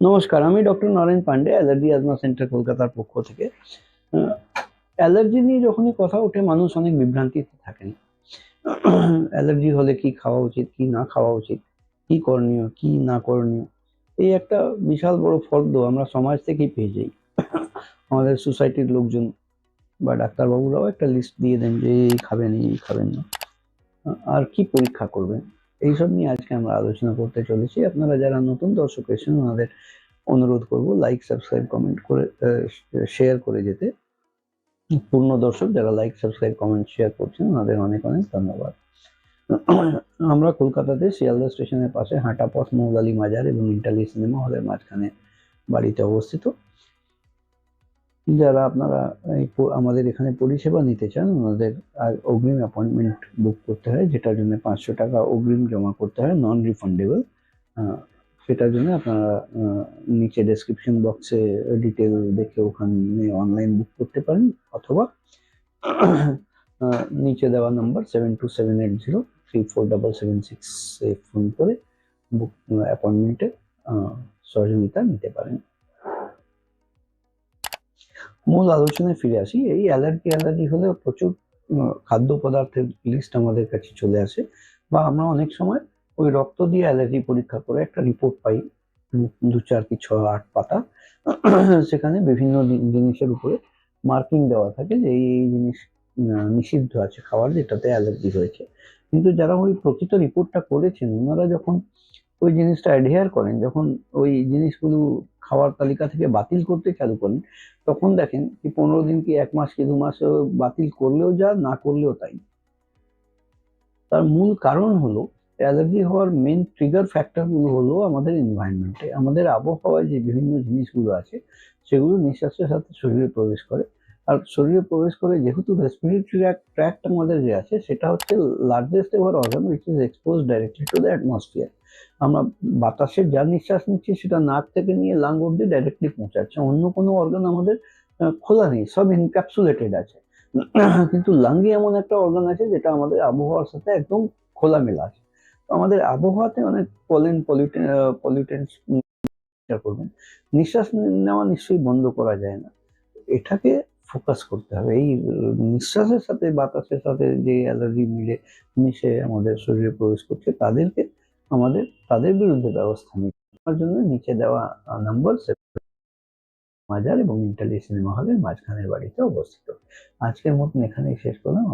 নমস্কার, আমি doctor Naren Pandey, allergy asthma centre কলকাতার পক্ষ থেকে। অ্যালার্জি নিয়ে যখনই কথা ওঠে, মানুষ অনেক বিভ্রান্তিতে থাকেন। অ্যালার্জি হলে কি খাওয়া উচিত, কি না খাওয়া উচিত, কি করণীয়, কি না করণীয়, এই একটা বিশাল বড় ফর্দ আমরা সমাজ থেকেই পেয়ে যাই। আমাদের সোসাইটির লোকজন বা ডাক্তারবাবুরাও একটা লিস্ট দিয়ে দেন যে, এই খাবেন এই খাবেন না। আর কি পরীক্ষা করবেন? এইসব নিয়ে আজকে আমরা আলোচনা করতে চলেছি। আপনারা যারা নতুন দর্শক এসেছেন, ওনাদের অনুরোধ করব লাইক সাবস্ক্রাইব কমেন্ট করে শেয়ার করে যেতে। পূর্ণ দর্শক যারা লাইক সাবস্ক্রাইব কমেন্ট শেয়ার করছেন, ওনাদের অনেক অনেক ধন্যবাদ। আমরা কলকাতাতে শিয়ালদা স্টেশনের পাশে হাঁটা পথ মৌলালি মাজার এবং ইন্টালি সিনেমা হলের মাঝখানে বাড়িতে অবস্থিত। যারা আপনারা এই আমাদের এখানে পরিষেবা নিতে চান, ওনাদের আর অগ্রিম অ্যাপয়েন্টমেন্ট বুক করতে হয়, যেটার জন্য পাঁচশো টাকা অগ্রিম জমা করতে হয় নন রিফান্ডেবল সেটার জন্য আপনারা নিচে ডেসক্রিপশন বক্সে ডিটেল দেখে ওখানে অনলাইন বুক করতে পারেন, অথবা নিচে দেওয়া number seven two seven eight zero three four double seven six phone করে বুক অ্যাপয়েন্টমেন্টে সহযোগিতা নিতে পারেন। মূল আলোচনায় ফিরে আসি। এই অ্যালার্জি অ্যালার্জি হলে প্রচুর খাদ্য পদার্থের লিস্ট আমাদের কাছে চলে আসে বা আমরা অনেক সময় ওই রক্ত দিয়ে অ্যালার্জি পরীক্ষা করে একটা রিপোর্ট পাই দু চার কি ছ আট পাতা। সেখানে বিভিন্ন জিনিসের উপরে মার্কিং দেওয়া থাকে যে এই জিনিস নিষিদ্ধ আছে খাবার যেটাতে অ্যালার্জি হয়েছে। কিন্তু যারা ওই প্রকৃত রিপোর্টটা করেছেন, ওনারা যখন ওই জিনিসটা অ্যাডহেয়ার করেন, যখন ওই জিনিসগুলো খাওয়ার তালিকা থেকে বাতিল করতে চালু করেন, তখন দেখেন কি পনেরো দিন কি এক মাস কি দু মাস বাতিল করলেও যা, না করলেও তাই। তার মূল কারণ হলো, অ্যালার্জি হওয়ার মেন ট্রিগার ফ্যাক্টরগুলো হলো আমাদের এনভায়রনমেন্টে আমাদের আবহাওয়ায় যে বিভিন্ন জিনিসগুলো আছে, সেগুলো নিঃশ্বাসের সাথে শরীরে প্রবেশ করে। আর শরীরে প্রবেশ করে যেহেতু রেসপিরেটরি ট্র্যাক্ট আমাদের যে আছে, সেটা হচ্ছে largest ever organ which is expose directly to the atmosphere আমরা বাতাসের যা নিঃশ্বাস নিচ্ছি সেটা নাক থেকে নিয়ে লাং অব্দি ডাইরেক্টলি পৌঁছাচ্ছে। অন্য কোনো অর্গান আমাদের খোলা নেই, সব ইনক্যাপসুলেটেড আছে। কিন্তু লাঙ্গে এমন একটা অর্গান আছে যেটা আমাদের আবহাওয়ার সাথে একদম খোলামেলা আছে। তো আমাদের আবহাওয়াতে অনেক পলেন পলিউটেন পলিউটেন্স করবেন। নিঃশ্বাস নেওয়া নিশ্চয়ই বন্ধ করা যায় না। এটাকে ফোকাস করতে হবে। এই নিঃশ্বাসের সাথে বাতাসের সাথে যে অ্যালার্জি মিলে, মিশে আমাদের শরীরে প্রবেশ করছে, তাদেরকে আমাদের তাদের বিরুদ্ধে ব্যবস্থা নিতে জন্য নিচে দেওয়া নম্বর মাজার এবং ইন্টালি সিনেমা হলের মাঝখানের বাড়িতে অবস্থিত। আজকের মতন এখানেই শেষ করলাম।